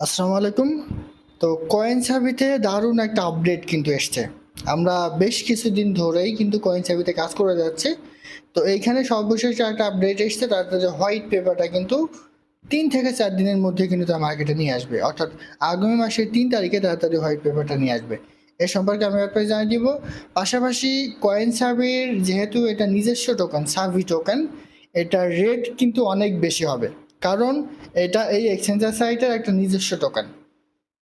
আসসালামু আলাইকুম। তো কয়েন সাবিতে দারুণ একটা আপডেট কিন্তু এসছে। আমরা বেশ কিছুদিন ধরেই কিন্তু কয়েন সাবিতে কাজ করে যাচ্ছে। তো এইখানে সর্বশেষ একটা আপডেট এসছে তার যে হোয়াইট পেপারটা কিন্তু তিন থেকে চার দিনের মধ্যে কিন্তু তার মার্কেটে নিয়ে আসবে। অর্থাৎ আগামী মাসের তিন তারিখে তাড়াতাড়ি হোয়াইট পেপারটা নিয়ে আসবে। এ সম্পর্কে আমি আপনাকে জানিয়ে দিব। পাশাপাশি কয়েন সাবির যেহেতু এটা নিজস্ব টোকেন সাবি টোকেন এটার রেট কিন্তু অনেক বেশি হবে। কারণ এটা এই এক্সচেঞ্জার সাইটের একটা নিজস্ব টোকেন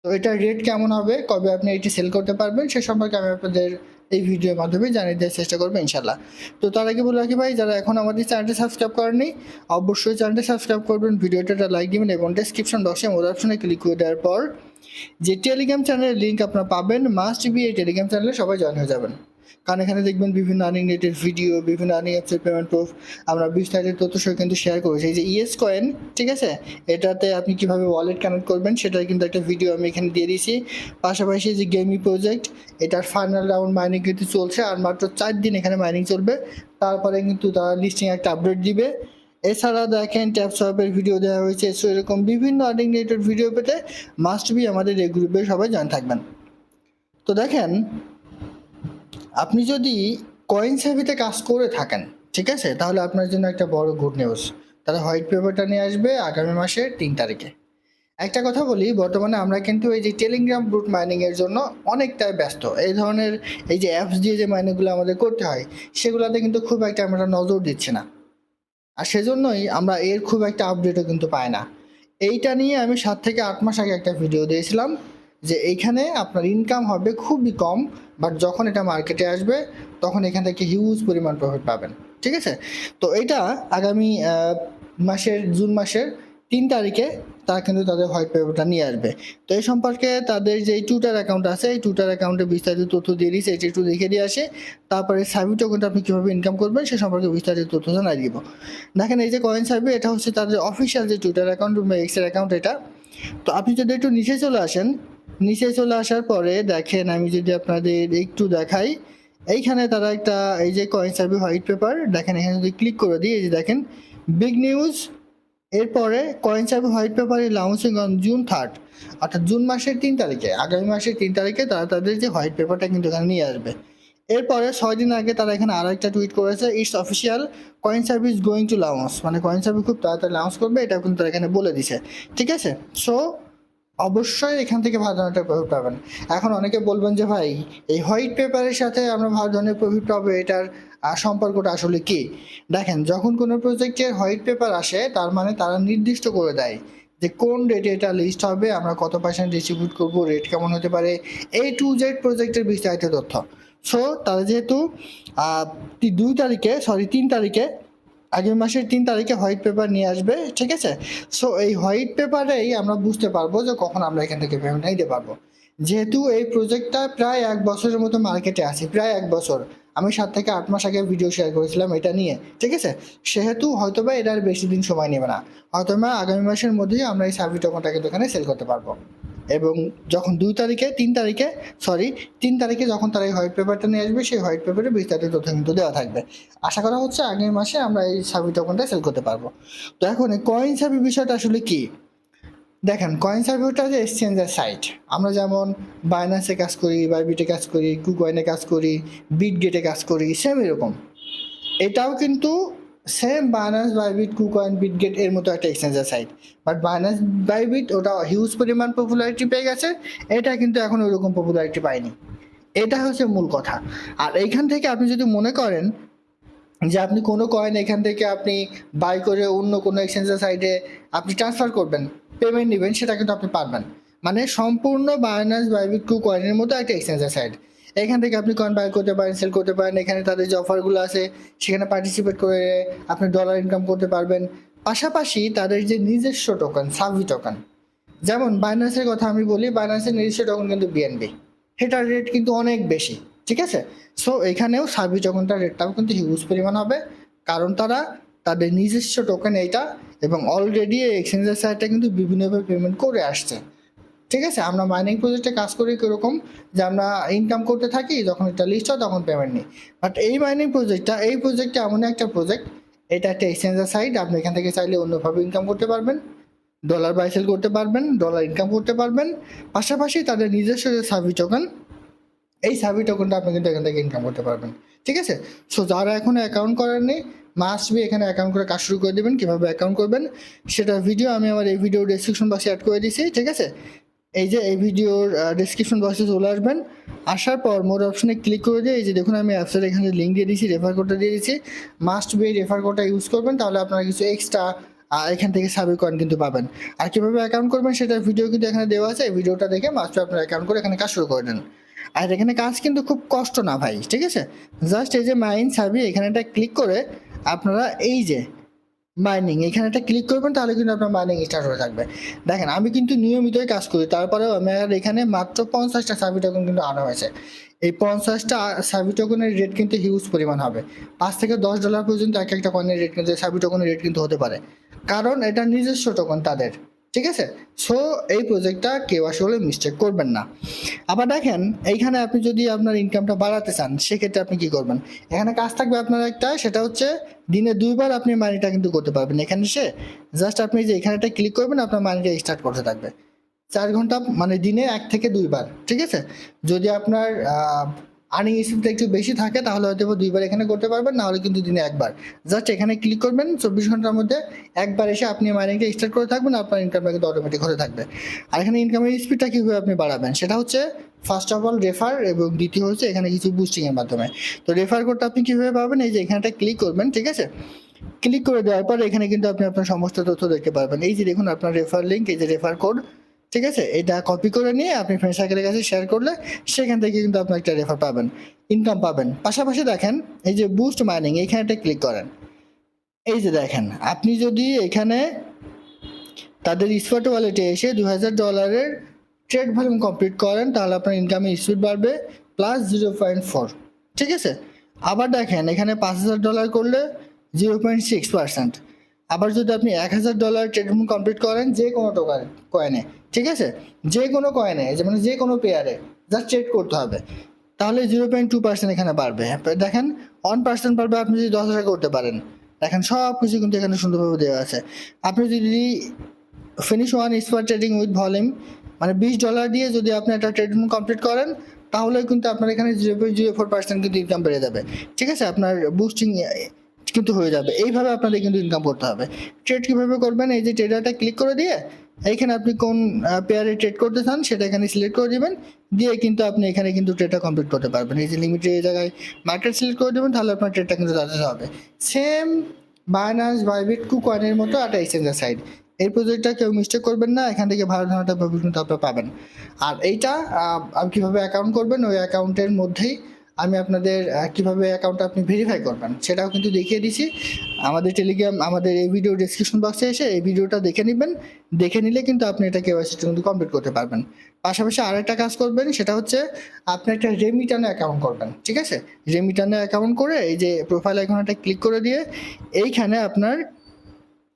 তো এটার রেট কেমন হবে? কবে আপনি এটি সেল করতে পারবেন? সে সম্পর্কে আমি আপনাদের এই ভিডিওর মাধ্যমে জানিয়ে দেওয়ার চেষ্টা করব ইনশাল্লাহ তো তার আগে বলে রাখি ভাই, যারা এখন আমাদের চ্যানেলটি সাবস্ক্রাইব করেননি, অবশ্যই চ্যানেলটি সাবস্ক্রাইব করবেন ভিডিওটা একটা লাইক দিবেন এবং ডেসক্রিপশন বক্সে মোর অপশনে ক্লিক করে দেওয়ার পর যে টেলিগ্রাম চ্যানেলের লিঙ্ক আপনারা পাবেন মাস্ট বি এই টেলিগ্রাম চ্যানেলে সবাই জয়েন হয়ে যাবেন। কারণ এখানে দেখবেন বিভিন্ন আর্নিং রেটের ভিডিও বিভিন্ন আর্নিং অ্যাপসের পেমেন্ট প্রুফ আমরা বিস্তারিত তথ্য সহ কিন্তু শেয়ার করেছি। এই যে ইএস কয়েন ঠিক আছে? এটাতে আপনি কীভাবে ওয়ালেট কানেক্ট করবেন, সেটার কিন্তু একটা ভিডিও আমি এখানে দিয়ে দিয়েছি। পাশাপাশি যে গেমি প্রজেক্ট এটার ফাইনাল রাউন্ড মাইনিং কিন্তু চলছে, আর মাত্র চার দিন এখানে মাইনিং চলবে। তারপরে কিন্তু তারা লিস্টিং একটা আপডেট দিবে। এছাড়া দেখেন ট্যাপ সোয়াপের ভিডিও দেওয়া হয়েছে। সো এরকম বিভিন্ন আর্নিং রেটেড ভিডিও পেতে মাস্ট বি আমাদের এই গ্রুপে সবাই জয়েন থাকবেন। তো দেখেন আপনি যদি কয়েন সেভিতে কাজ করে থাকেন, ঠিক আছে? তাহলে আপনার জন্য একটা বড় গুড নিউজ তাহলে হোয়াইট পেপারটা নিয়ে আসবে আগামী মাসের তিন তারিখে। একটা কথা বলি, বর্তমানে আমরা কিন্তু এই যে টেলিগ্রাম ব্রুট মাইনিংয়ের জন্য অনেকটাই ব্যস্ত। এই ধরনের, এই যে অ্যাপস দিয়ে যে মাইনিংগুলো আমাদের করতে হয়, সেগুলোতে কিন্তু খুব একটা আমরা নজর দিচ্ছি না। আর সেজন্যই আমরা এর খুব একটা আপডেটও কিন্তু পাই না। এইটা নিয়ে আমি সাত থেকে আট মাস আগে একটা ভিডিও দিয়েছিলাম, যে এইখানে আপনার ইনকাম হবে খুবই কম বাট যখন এটা মার্কেটে আসবে, তখন এখান থেকে হিউজ পরিমাণ প্রফিট পাবেন। ঠিক আছে? তো এটা আগামী মাসের, জুন মাসের তিন তারিখে তারা কিন্তু তাদের হোয়াইট পেপারটা নিয়ে আসবে। তো এই সম্পর্কে তাদের যে টুইটার অ্যাকাউন্ট আছে, এই টুইটার অ্যাকাউন্টে বিস্তারিত তথ্য দিয়ে দিয়েছে, এটি একটু দেখে দিয়ে আসে। তারপরে সার্ভি টোকেনটা আপনি কীভাবে ইনকাম করবেন, সে সম্পর্কে বিস্তারিত তথ্য জানাই দিব। দেখেন, এই যে কয়েন সার্ভি এটা হচ্ছে তাদের অফিসিয়াল যে টুইটার অ্যাকাউন্ট বা এক্সের অ্যাকাউন্ট এটা। তো আপনি যদি একটু নিচে চলে আসেন নিচে চলে আসার পরে দেখেন, আমি যদি আপনাদের একটু দেখাই, এইখানে তারা একটা, এই যে কয়েন সার্ভি হোয়াইট পেপার দেখেন এখানে যদি ক্লিক করে দিই, এই যে দেখেন বিগ নিউজ এরপরে কয়েন সার্ভি হোয়াইট পেপারে লঞ্চিং অন জুন থার্ড অর্থাৎ জুন মাসের তিন তারিখে, আগামী মাসের তিন তারিখে তারা তাদের যে হোয়াইট পেপারটা কিন্তু এখানে নিয়ে আসবে। এরপরে ছয় দিন আগে তারা এখানে আরও একটা টুইট করেছে it's official coin service going to launch মানে কয়েন সার্ভিস খুব তাড়াতাড়ি লাউন্স করবে এটা কিন্তু তারা এখানে বলে দিছে। ঠিক আছে? সো অবশ্যই এখান থেকে ভালো ধরনের প্রফিট পাবেন। এখন অনেকে বলবেন যে, ভাই, এই হোয়াইট পেপারের সাথে আমরা ভালো ধরনের প্রফিট পাবো, এটার সম্পর্কটা আসলে কি? দেখেন, যখন কোনো প্রজেক্টের হোয়াইট পেপার আসে, তার মানে তারা নির্দিষ্ট করে দেয় যে, কোন ডেটে এটা লিস্ট হবে, আমরা কত পার্সেন্ট ডিস্ট্রিবিউট করব রেট কেমন হতে পারে এই টু জেড প্রজেক্টের বিস্তারিত তথ্য। সো তারা যেহেতু দুই তারিখে সরি তিন তারিখে আগামী মাসের তিন তারিখে হোয়াইট পেপার নিয়ে আসবে, ঠিক আছে? সো এই হোয়াইট পেপারেই আমরা বুঝতে পারব যে কখন আমরা এখান থেকে পেমেন্ট নিতে পারব। যেহেতু এই প্রজেক্টটা প্রায় এক বছরের মতো মার্কেটে আছে, প্রায় এক বছর। আমি সাত থেকে আট মাস আগে ভিডিও শেয়ার করেছিলাম এটা নিয়ে, ঠিক আছে? সেহেতু হয়তোবা এটা আর বেশি দিন সময় নেবে না। হয়তোবা আগামী মাসের মধ্যেই আমরা এই সার্ভি টোকনটাকে দোকানে সেল করতে পারব। এবং যখন দুই তারিখে, তিন তারিখে সরি তিন তারিখে যখন তারা এই হোয়াইট পেপারটা নিয়ে আসবে, সেই হোয়াইট পেপারে বিস্তারিত তথ্য কিন্তু দেওয়া থাকবে। আশা করা হচ্ছে আগামী মাসে আমরা এই সার্ভি টোকনটা সেল করতে পারব। তো এখন এই কয়েন সার্ভি বিষয়টা আসলে কি? দেখেন কয়েন সার্ভিসটা যে এক্সচেঞ্জের সাইট আমরা যেমন বাইন্যান্সে কাজ করি বাইবিটে কাজ করি কুকয়েনে কাজ করি বিটগেটে কাজ করি সেম এরকম। এটাও কিন্তু same Binance Bybit KuCoin Bitget এর মতো একটা এক্সচেঞ্জের সাইট বাট বাইন্যান্স বাইবিট ওটা হিউজ পরিমাণ পপুলারিটি পেয়ে গেছে। এটা কিন্তু এখন ওইরকম পপুলারিটি পায়নি। এটা হচ্ছে মূল কথা। আর এইখান থেকে আপনি যদি মনে করেন যে আপনি কোনো কয়েন এখান থেকে আপনি বাই করে অন্য কোনো এক্সচেঞ্জের সাইডে আপনি ট্রান্সফার করবেন পেমেন্ট নেবেন, সেটা কিন্তু আপনি পারবেন। মানে সম্পূর্ণ বায়ানাস বাইবিট টু কয়েনের মতো একটা এক্সচেঞ্জের সাইড এখান থেকে আপনি কয়েন বাই করতে পারেন সেল করতে পারেন। এখানে তাদের যে অফারগুলো আছে, সেখানে পার্টিসিপেট করে আপনি ডলার ইনকাম করতে পারবেন। পাশাপাশি তাদের যে নিজস্ব টোকেন সাবি টোকেন যেমন বাইন্যান্সের কথা আমি বলি বাইন্যান্সের নিজস্ব টোকেন কিন্তু বিএনবি সেটার রেট কিন্তু অনেক বেশি, ঠিক আছে? সো এখানেও সার্ভি টোকেনটার রেটটাও কিন্তু হিউজ পরিমাণ হবে, কারণ তারা তাদের নিজস্ব টোকেন এইটা এবং অলরেডি এই এক্সচেঞ্জের সাইটটা কিন্তু বিভিন্নভাবে পেমেন্ট করে আসছে। ঠিক আছে? আমরা মাইনিং প্রজেক্টে কাজ করি কীরকম? যে আমরা ইনকাম করতে থাকি, যখন এটা লিস্ট হয় তখন পেমেন্ট নিই। বাট এই মাইনিং প্রজেক্টটা এই প্রজেক্টটা এমন একটা প্রজেক্ট এটা একটা এক্সচেঞ্জের সাইট আপনি এখান থেকে চাইলে অন্যভাবে ইনকাম করতে পারবেন ডলার বাই সেল করতে পারবেন ডলার ইনকাম করতে পারবেন। পাশাপাশি তাদের নিজস্ব যে সার্ভি টোকেন এই সার্ভি টোকেনটা আপনি কিন্তু এখান থেকে ইনকাম করতে পারবেন। ঠিক আছে? সো যারা এখনও অ্যাকাউন্ট করেননি মাস্ট বি এখানে অ্যাকাউন্ট করে কাজ শুরু করে দেবেন। কীভাবে অ্যাকাউন্ট করবেন সেটা ভিডিও আমি আমার এই ভিডিও ডেসক্রিপশন বক্সে অ্যাড করে দিয়েছি ঠিক আছে? এই যে এই ভিডিওর ডিসক্রিপশন বক্সে চলে আসবেন। আসার পর মোর অপশনে ক্লিক করে দিয়ে এই যে দেখুন আমি অ্যাপসের এখানে লিঙ্ক দিয়ে দিয়েছি রেফার কোডটা দিয়ে দিয়েছি। মাস্ট বি রেফার কোডটা ইউজ করবেন, তাহলে আপনারা কিছু এক্সট্রা এখান থেকে সাবি কয়েন কিন্তু পাবেন। আর কীভাবে অ্যাকাউন্ট করবেন সেটা ভিডিও কিন্তু এখানে দেওয়া আছে, এই ভিডিওটা দেখে মাস্ট বি আপনার অ্যাকাউন্ট করে এখানে কাজ শুরু করে দেন। আর এখানে কাজ কিন্তু খুব কষ্ট না ভাই, ঠিক আছে? জাস্ট এই যে মাইন সাবি এখানে একটা ক্লিক করে আপনারা এই যে মাইনিং এখানে একটা ক্লিক করবেন, তাহলে কিন্তু আপনার মাইনিং স্টার্ট হয়ে থাকবে। দেখেন, আমি কিন্তু নিয়মিতই কাজ করি, তারপরেও আমার এখানে মাত্র পঞ্চাশটা সাবি টোকন কিন্তু আনা হয়েছে। এই পঞ্চাশটা সাবি টোকনের রেট কিন্তু হিউজ পরিমাণ হবে। পাঁচ থেকে দশ ডলার পর্যন্ত এক একটা কয়েনের রেট কিন্তু সাবি টোকনের রেট কিন্তু হতে পারে। কারণ এটা নিজস্ব টোকন তাদের। ঠিক আছে? সো এই প্রজেক্টটা কেউ আসলে মিস্টেক করবেন না। আবার দেখেন, এইখানে আপনি যদি আপনার ইনকামটা বাড়াতে চান, সেক্ষেত্রে আপনি কি করবেন? এখানে কাজ থাকবে আপনার একটা, সেটা হচ্ছে দিনে দুইবার আপনি মানিটা কিন্তু করতে পারবেন। এখানে সে জাস্ট আপনি যে এখানে একটা ক্লিক করবেন, আপনার মানিটা স্টার্ট করতে থাকবে। চার ঘণ্টা মানে দিনে এক থেকে দুইবার, ঠিক আছে? যদি আপনার আর্নিং স্পিডটা একটু বেশি থাকে, তাহলে হয়তো দুইবার এখানে করতে পারবেন না হলে কিন্তু দিনে একবার। জাস্ট এখানে ক্লিক করবেন, চব্বিশ ঘণ্টার মধ্যে একবার এসে আপনি মাইনিংটা স্টার্ট করে থাকবেন, আপনার ইনকামটা কিন্তু অটোমেটিক হতে থাকবে। আর এখানে ইনকামের স্পিডটা কীভাবে আপনি বাড়াবেন, সেটা হচ্ছে ফার্স্ট অফ অল রেফার এবং দ্বিতীয় হচ্ছে এখানে কিছু বুস্টিংয়ের মাধ্যমে। তো রেফার কোডটা আপনি কীভাবে পাবেন, এই যে এখানেটা ক্লিক করবেন, ঠিক আছে? ক্লিক করে দেওয়ার পর এখানে কিন্তু আপনি আপনার সমস্ত তথ্য দেখতে পারবেন। এই যে দেখুন আপনার রেফার লিঙ্ক এই যে রেফার কোড ঠিক আছে? এটা কপি করে নিয়ে আপনি ফ্রেন্ড সার্কেলের কাছে শেয়ার করলে সেখান থেকে কিন্তু আপনি একটা রেফার পাবেন ইনকাম পাবেন। পাশাপাশি দেখেন, এই যে বুস্ট মাইনিং এইখানেটা ক্লিক করেন। এই যে দেখেন, আপনি যদি এখানে তাদের স্পট ওয়ালেটে এসে দু হাজার ডলারের ট্রেড ভলিউম কমপ্লিট করেন, তাহলে আপনার ইনকামের স্পিড বাড়বে প্লাস জিরো পয়েন্ট ফোর ঠিক আছে? আবার দেখেন, এখানে পাঁচ হাজার ডলার করলে জিরো পয়েন্ট সিক্স পার্সেন্ট আবার যদি আপনি এক হাজার ডলার ট্রেড ভলিউম কমপ্লিট করেন যে কোনো টোকান কয়েনে ঠিক আছে? যে কোনো কয়েনে মানে যে কোনো পেয়ারে জাস্ট ট্রেড করতে হবে। তাহলে জিরো পয়েন্ট টু পার্সেন্ট এখানে বাড়বে। দেখেন ওয়ান পার্সেন্ট বাড়বে, আপনি যদি দশ হাজার করতে পারেন। দেখেন সব কিছু কিন্তু এখানে সুন্দরভাবে দেওয়া আছে। আপনি যদি finish one spot trading with volume মানে বিশ ডলার দিয়ে যদি আপনি একটা ট্রেডিং কমপ্লিট করেন, তাহলে কিন্তু আপনার এখানে zero point zero four percent কিন্তু ইনকাম বেড়ে যাবে। ঠিক আছে? আপনার বুস্টিং কিন্তু হয়ে যাবে। এইভাবে আপনাদের কিন্তু ইনকাম করতে হবে। ট্রেড কীভাবে করবেন? এই যে ট্রেডারটা ক্লিক করে দিয়ে এইখানে আপনি কোন পেয়ারে ট্রেড করতে চান সেটা এখানে সিলেক্ট করে দেবেন। দিয়ে কিন্তু আপনি এখানে কিন্তু ট্রেডটা কমপ্লিট করতে পারবেন। এই যে লিমিটেড এই জায়গায় মার্কেট সিলেক্ট করে দেবেন, তাহলে আপনার ট্রেডটা কিন্তু তাড়াতাড়ি হবে সেম বাইনান্স বাইবিট কু কয়েনের মতো একটা এক্সচেঞ্জের সাইড এই প্রজেক্টটা কেউ মিস্টেক করবেন না, এখান থেকে ভালো ধরনের কিন্তু আপনারা পাবেন। আর এইটা আপনি কীভাবে অ্যাকাউন্ট করবেন? ওই অ্যাকাউন্টের মধ্যেই আমি আপনাদের কীভাবে অ্যাকাউন্টটা আপনি ভেরিফাই করবেন, সেটাও কিন্তু দেখিয়ে দিছি। আমাদের টেলিগ্রাম আমাদের এই ভিডিও ডিসক্রিপশন বক্সে এসে এই ভিডিওটা দেখে নেবেন। দেখে নিলে কিন্তু আপনি এটা কেওয়াইসিটা কিন্তু কমপ্লিট করতে পারবেন। পাশাপাশি আরেকটা কাজ করবেন, সেটা হচ্ছে আপনি একটা রেমিটানে অ্যাকাউন্ট করবেন, ঠিক আছে? রেমিটানে অ্যাকাউন্ট করে এই যে প্রোফাইল আইকনটা ক্লিক করে দিয়ে এইখানে আপনার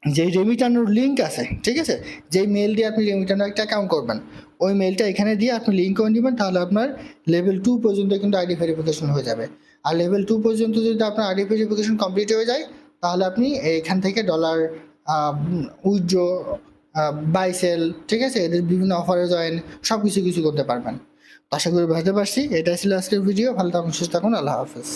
যে রেমিটানোর লিঙ্ক আছে, ঠিক আছে? যেই মেল দিয়ে আপনি রেমিটানোর একটা অ্যাকাউন্ট করবেন ওই মেলটা এখানে দিয়ে আপনি লিঙ্ক করে নেবেন, তাহলে আপনার লেভেল টু পর্যন্ত কিন্তু আইডি ভেরিফিকেশন হয়ে যাবে। আর লেভেল টু পর্যন্ত যদি আপনার আইডি ভেরিফিকেশন কমপ্লিট হয়ে যায়, তাহলে আপনি এখান থেকে ডলার উইথড্র বাইসেল ঠিক আছে? এদের বিভিন্ন অফারে জয়েন সব কিছু কিছু করতে পারবেন। আশা করি বুঝতে পারছি। এটাই ছিল আজকের ভিডিও ভালো থাকুন, সুস্থ থাকুন। আল্লাহ হাফেজ।